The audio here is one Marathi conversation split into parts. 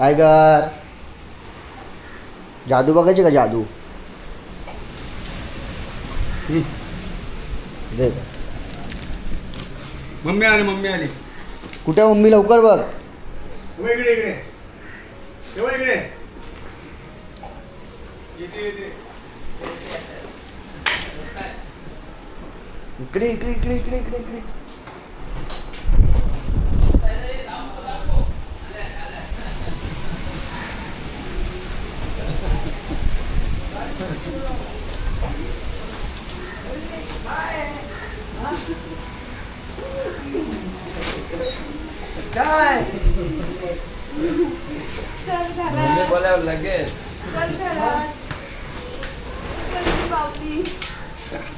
टायगर जादू बघायची का जादू? मम्मी आली मम्मी आली. कुठे आहे मम्मी? लवकर बघ. तेव्हा इकडे इकडे. तेव्हा इकडे. येते येते. इकडे इकडे इकडे इकडे इकडे इकडे.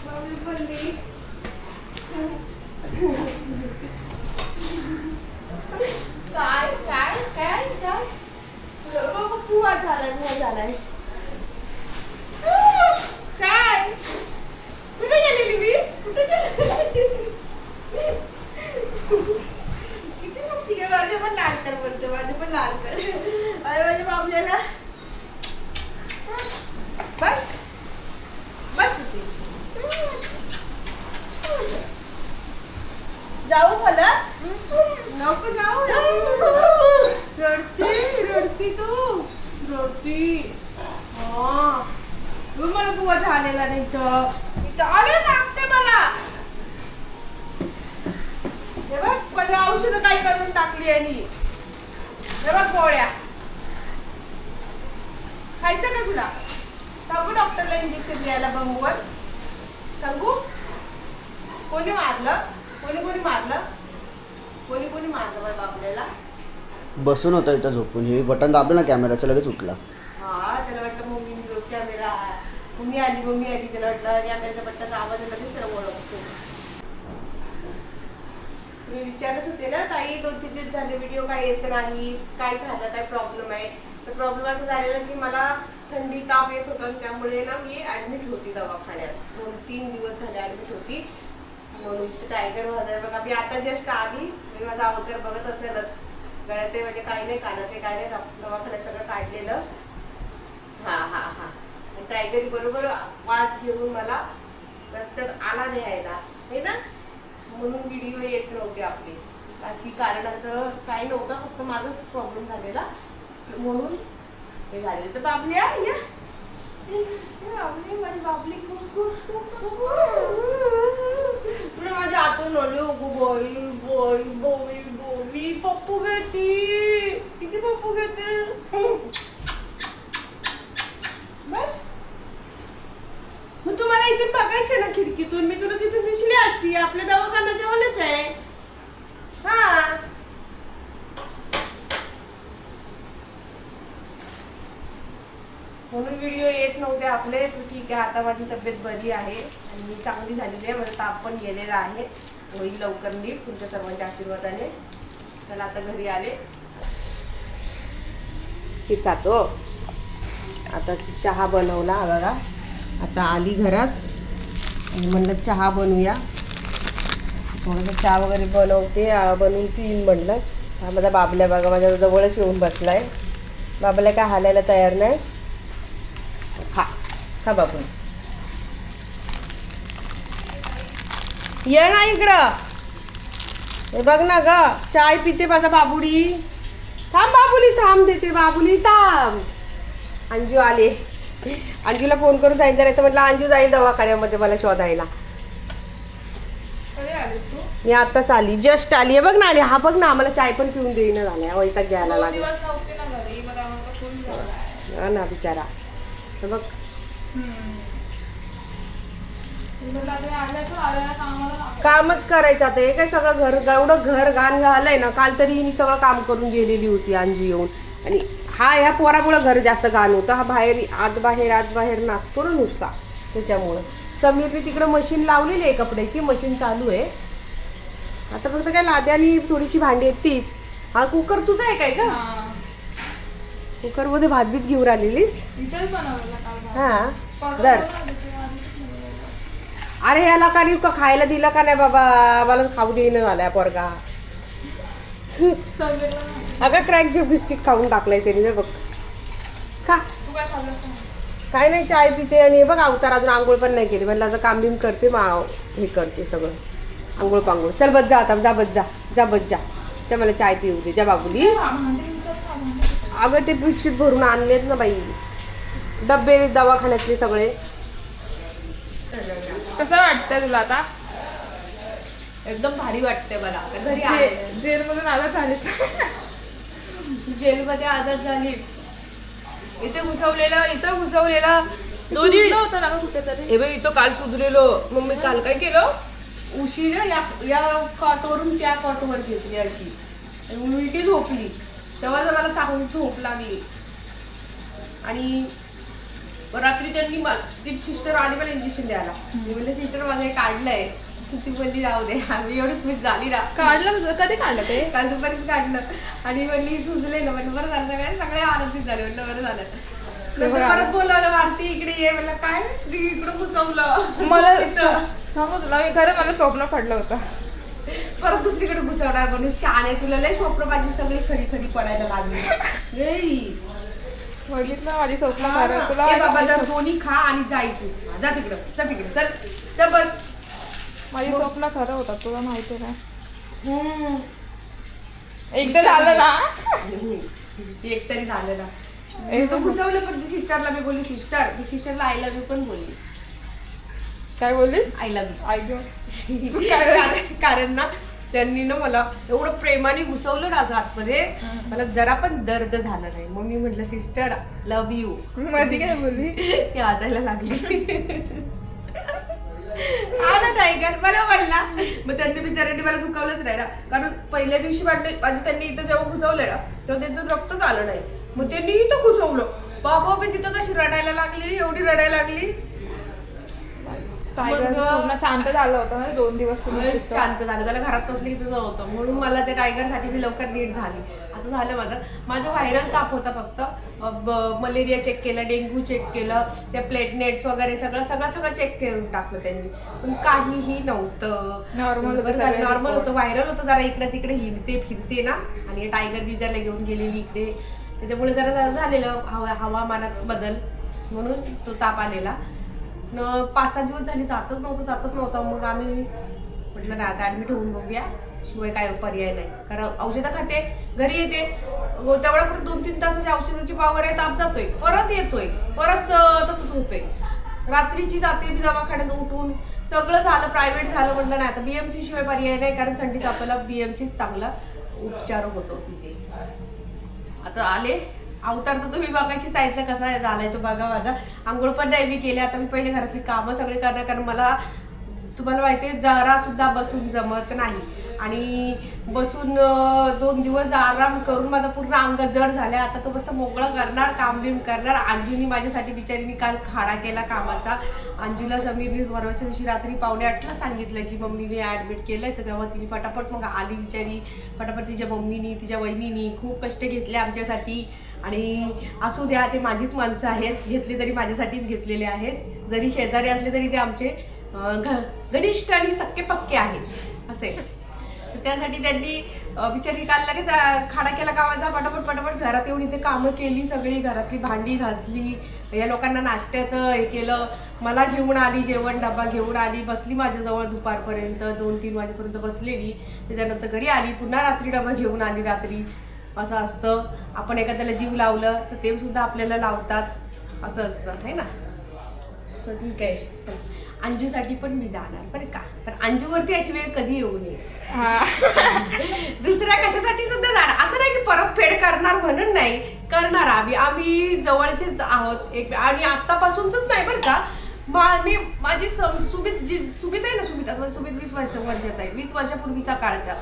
बावली पडली काय काय काय काय बाबा पुवा झालाय झालाय जाऊ मला? नको जाऊ. रडती रडती तू. रडती. तू मला बुवा झालेला नाही तर इथं अरे लागते मला. हे बघ माझ्या औषधं काय करून टाकली आणि हे बघ गोळ्या. खायचं का तुला? सांगू डॉक्टरला इंजेक्शन द्यायला बंबूवर. सांगू? कोणी मारलं? कोणी कोणी मारलं? कोणी कोणी मारलं बाय बापल्याला बसून होता इथं झोपून. हे बटन दाबलं ना कॅमेराचं लगेच उठला. हा त्याला वाटलं मम्मीने जो कॅमेरा मम्मी आली मम्मी आली त्याला वाटलं कॅमेराचा बटनाचा आवाज लगेच त्याला ओळखतो. तुम्ही विचारत होते ना ताई दोन तीन दिवस झाले व्हिडिओ काय येत नाही काय झालं काय प्रॉब्लेम आहे? तर प्रॉब्लेम असं झालेला की मला थंडी ताप येत होता त्यामुळे ना मी ऍडमिट होती दवाखान्यात. दोन तीन दिवस झाले ऍडमिट होती. म्हणून टायगर वाजाय बघा. मी आता जस्ट आली मी माझा अवतार बघत असेलच. गळ्यात ते म्हणजे काही नाही कानात ते काय नाही. दवाखान्यात सगळं काढलेलं. हा हा हा. टायगर बरोबर आवाज घेऊन मला रस्त्यात आला न्यायला हे ना? म्हणून व्हिडिओ येत नव्हते आपले. बाकी कारण असं काही नव्हतं. फक्त माझाच प्रॉब्लेम झालेला. म्हणून हे तर बाबली या. या. बाबली माझी बाबली खूप खूप खूप खूप. तुला माझ्या बोई बोई बोई बोई पप्पू घेती. किती पप्पू घेते बस. मग तुम्हाला इथून बघायचं ना खिडकीतून? मी तुला तिथून दिसली असती. आपल्या दवाखाना जवळच आहे हा म्हणून व्हिडिओ येत नव्हते आपले तर ठीक आहे आता माझी तब्येत बरी आहे आणि मी चांगली झालेली आहे. माझा ताप पण गेलेला आहे. होईल लवकर नीट तुमच्या सर्वांच्या आशीर्वादाने. चला आता घरी आले. खातो आता चहा बनवला बघा. आता आली घरात. आणि म्हणलं चहा बनवूया. थोडंसं चहा वगैरे बनवते बनवून पिईन म्हणलं. हा माझा बाबल्या बघा माझ्या जवळच येऊन बसला आहे बाबल्या काय हालायला तयार नाही. खा खा बाबू ये ना इकडं. हे बघ ना ग चाय पिते माझा बाबुडी. थांब बाबुली थांब देते बाबुली थांब. अंजू आले. अंजूला फोन करून सांगितलं नाही तर म्हटलं अंजू जाईल दवाखान्यामध्ये मला शोधायला. मी आताच आली जस्ट आली. आहे बघ ना आली. हा बघ ना आम्हाला चाय पण पिऊन देईन झाल्या. वैताग घ्यायला लागला हा ना बिचारा. तर बघ. कामच करायचं आता. हे काय सगळं घर एवढं घर घाण झालंय ना काल तरी हिने सगळं काम करून गेलेली होती अंजू येऊन. आणि हा ह्या पोरामुळं घर जास्त घाण होतं. हा बाहेर आत बाहेर आत बाहेर नाचतो ना नुसता. त्याच्यामुळं. समीरने तिकडं मशीन लावलेली आहे कपड्याची. मशीन चालू आहे. आता फक्त काय लाद्यानी थोडीशी भांडी आहेत तीच. हा कुकर तुझा आहे काय का कुकरमध्ये भात. बीत घेऊन आलेलीस हा दर अरे याला का नाही खायला दिलं का नाही बाबा? मला खाऊ देईन झालाय पोरगा. अगं क्रॅकचे बिस्किट खाऊन टाकलंय त्याने बघ. का काय नाही चाय पिते आणि हे बघ अवतार अजून आंघोळ पण नाही केली. म्हणलं आता काम बिम करते मा हे करते सगळं. आंघोळ पांघोळ. चल बस जा आता जा बस जा. जा बस जा. त्या मला चाय पिऊ दे. जा बाबुली हा, भांडे विसरलं, हा, भांडे विसरलं. अगं ते पिशवीत भरून आणलेत ना बाई. डब्बे दवाखान्यातले सगळे. कसं वाटतंय तुला आता? एकदम भारी वाटते मला. आता घरी आले. जे- जेलमधून आला झालीस जेलमध्ये आजाद झाली. इथे घुसवलेलं इथं घुसवलेलं. दोन्ही होतं ना गं कुठेतरी. हे बघ इथं काल सुजलेलो. मग मी काल काय केलं? उशीर या या कॉटवरून त्या कॉटवर घेतली अशी. आणि उलटी झोपली. तेव्हा जर मला चांगली झोप लागली. आणि रात्री त्यांनी ती सिस्टर आली मला इंजेक्शन द्यायला. मी म्हणले सिस्टर हे काढलंय. ती बोलली जाऊ दे. आम्ही एवढी खुश झाली ना काढलं कधी काढलं ते? काल दुपारीच काढलं. आणि म्हणली सुचले ना. म्हणलं बरं झालं सगळे सगळे आनंदित झाले. म्हणलं बरं झालं. नंतर परत बोलावलं भारती इकडे ये. म्हणलं काय? इकडं घुसवलं. मला इथं. सांगू तुला मी खरं मला स्वप्न पडलं होतं. परत दुसरीकडे घुसवणार म्हणून शाणे तुला लय स्वप्न माझी सगळी खरी खरी पडायला लागली. लई. माझी स्वप्न ना. तुला ए बाबा जर दोन्ही खा आणि जाय तू जा तिकडं जा तिकडे चल. चल बस. माझी स्वप्न खरं होतं तुला माहिती हम्म. एकदा झालं ना? एक तरी झालं ना. तो घुसवलं पण सिस्टरला मी बोलली सिस्टर मी सिस्टरला आय लव्ह यू पण बोलली. काय बोललीस? I love. यू कारण कारण ना त्यांनी ना मला एवढं प्रेमाने घुसवलं ना असं आतमध्ये. मला जरा पण दर्द झालं नाही. मग मी म्हटलं सिस्टर लव्ह यू माझी काय बोलली? ती आजायला लागली. हा ना टायगर मला म्हणला मग त्यांनी बिचाऱ्यांनी मला दुखावलंच नाही ना. कारण पहिल्या दिवशी वाटलं माझी त्यांनी इथं जेव्हा घुसवलं ना तेव्हा त्यातून रक्तच आलं नाही. मग त्यांनी इथं घुसवलं. बाबा मी तिथं कशी रडायला लागली? एवढी रडायला लागली? टायगर मग- पूर्ण शांत झालं होतं ना दोन दिवस तुम्ही शांत झालं. त्याला घरात नसलं की तुझं होतं म्हणून मला ते टायगरसाठी मी लवकर नीट झाली. आता झालं माझं. माझं व्हायरल ताप होता फक्त. मलेरिया चेक केलं डेंग्यू चेक केलं त्या प्लेटनेट्स वगैरे सगळं सगळं सगळं चेक करून टाकलं त्यांनी. पण काहीही नव्हतं. Normal होतं सगळे नॉर्मल report. होतं. व्हायरल होतं जरा इकडे तिकडे हिंडते फिरते ना. आणि टायगर बिगरला घेऊन गेलेली इकडे. त्याच्यामुळे जरा जरा झालेलं हवा हवामानात बदल. म्हणून तो ताप आलेला. न पाच सहा दिवस झाले जातच नव्हतं जातच नव्हतं. मग आम्ही म्हटलं ना आता ॲडमिट होऊन बघूया. शिवाय काय पर्याय नाही. कारण औषधं खाते घरी येते. तेवढ्या पुढे दोन तीन तासाची औषधाची पावर आहे ताप जातोय. परत येतोय. परत तसंच होतंय. रात्रीची जाते मी दवाखान्यात उठून. सगळं झालं प्रायव्हेट झालं. म्हटलं नाही आता सी शिवाय पर्याय नाही कारण थंडीत आपल्याला सीच चांगला उपचार होतो तिथे. आता आले. अवतार तर तुम्ही बघाशी सांगितलं कसा आहे झालाय तो बघा माझा. आंघोळ पण नाही मी केले. आता मी पहिले घरातली कामं सगळे करणार कारण मला तुम्हाला माहिती आहे जरा सुद्धा बसून जमत नाही. आणि बसून दोन दिवस आराम करून माझा पूर्ण अंग जड झालं आता तो मस्त मोकळं करणार काम बिम करणार. अंजूनी माझ्यासाठी बिचारीने काल खाडा केला कामाचा. अंजूला समीरने परवाच्या दिवशी रात्री पावणे आठला सांगितलं की मम्मीने ॲडमिट केलंय. तर तेव्हा तिने पटापट मग आली बिचारी. पटापट तिच्या मम्मीनी तिच्या वहिनीनी. खूप कष्ट घेतले आमच्यासाठी. आणि असू द्या ते माझीच माणसं आहेत. घेतली तरी माझ्यासाठीच घेतलेले आहेत. जरी शेजारी असले तरी ते आमचे घ- घनिष्ठ आणि सक्के पक्के आहेत. असे त्यासाठी त्यांनी बिचारी काल लगेच खाडा केला कामाचा पटापट पटापट घरात येऊन इथे कामं केली सगळी घरातली भांडी घासली या लोकांना नाश्त्याचं हे केलं. मला घेऊन आली जेवण डबा घेऊन आली बसली माझ्याजवळ दुपारपर्यंत दोन तीन वाजेपर्यंत बसलेली. त्याच्यानंतर घरी आली पुन्हा रात्री डबा घेऊन आली रात्री. असं असतं. आपण एखाद्याला जीव लावलं तर ते सुद्धा आपल्याला लावतात. असं असतं है ना? सो ठीक आहे. अंजूसाठी पण मी जाणार बरं का? तर अंजूवरती अशी वेळ कधी येऊ नये. हा. दुसऱ्या कशासाठी सुद्धा जाणार. असं नाही की परत फेड करणार म्हणून नाही करणार आम्ही. आम्ही जवळचेच आहोत. एक आणि आत्तापासूनच नाही बरं का? मा- मी माझी सम- सुमित जी सुमित आहे ना सुमित? आता सुमित वीस वर्ष वर्षाचा आहे. वीस वर्षापूर्वीचा काळच्या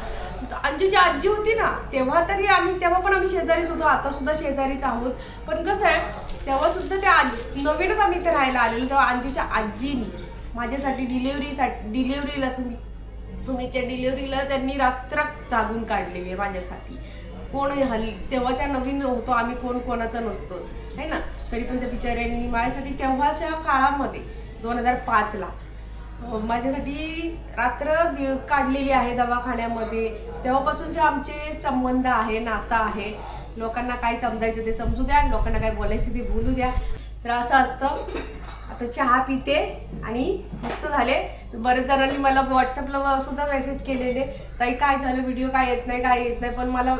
अंजूची आजी होती ना तेव्हा तरी आम्ही तेव्हा पण आम्ही शेजारीच होतो. आता सुद्धा शेजारीच आहोत. पण कसं आहे तेव्हा सुद्धा त्या आजी नवीनच आम्ही इथे राहायला आलेलो. तेव्हा अंजूच्या आजीनी माझ्यासाठी डिलेवरीसाठी डिलेवरीला सुमी सुमीच्या डिलिव्हरीला त्यांनी रात्र जागून काढलेली आहे माझ्यासाठी. कोण हल्ली तेव्हाच्या नवीन होतो आम्ही कोण कोणाचं नसतो. आहे ना? तरी पण त्या बिचाऱ्यांनी माझ्यासाठी तेव्हाच्या काळामध्ये दोन हजार पाचला माझ्यासाठी रात्र काढलेली आहे दवाखान्यामध्ये. तेव्हापासूनचे आमचे संबंध आहे नातं आहे. लोकांना काय समजायचं ते समजू द्या लोकांना काय बोलायचं ते बोलू द्या. तर असं असतं. तर चहा पिते आणि मस्त झाले. बरेच जणांनी मला व्हॉट्सअपला सुद्धा मेसेज केलेले. ताई काय झालं? व्हिडिओ काय येत नाही काय येत नाही? पण मला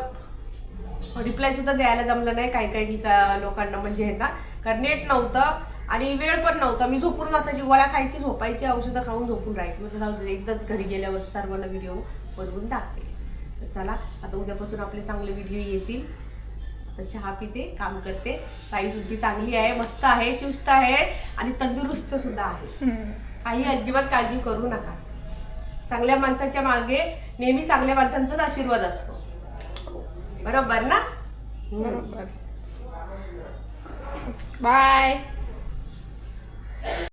रिप्लाय सुद्धा द्यायला जमलं नाही काही काही लोकांना म्हणजे हे ना कारण नेट नव्हतं आणि वेळ पण नव्हता. मी झोपून असायची. गोळ्या खायची झोपायची औषधं खाऊन झोपून राहायची. म्हणजे जाऊ एकदाच घरी गेल्यावर सर्वांना व्हिडिओ बनवून टाकते. चला आता उद्यापासून आपले चांगले व्हिडिओ येतील. आता चहा पिते काम करते. ताई तुमची चांगली आहे मस्त आहे चुस्त आहे आणि तंदुरुस्त सुद्धा आहे. काही अजिबात काळजी करू नका. चांगल्या माणसाच्या मागे नेहमी चांगल्या माणसांचाच आशीर्वाद असतो. बरोबर ना? बरोबर. बाय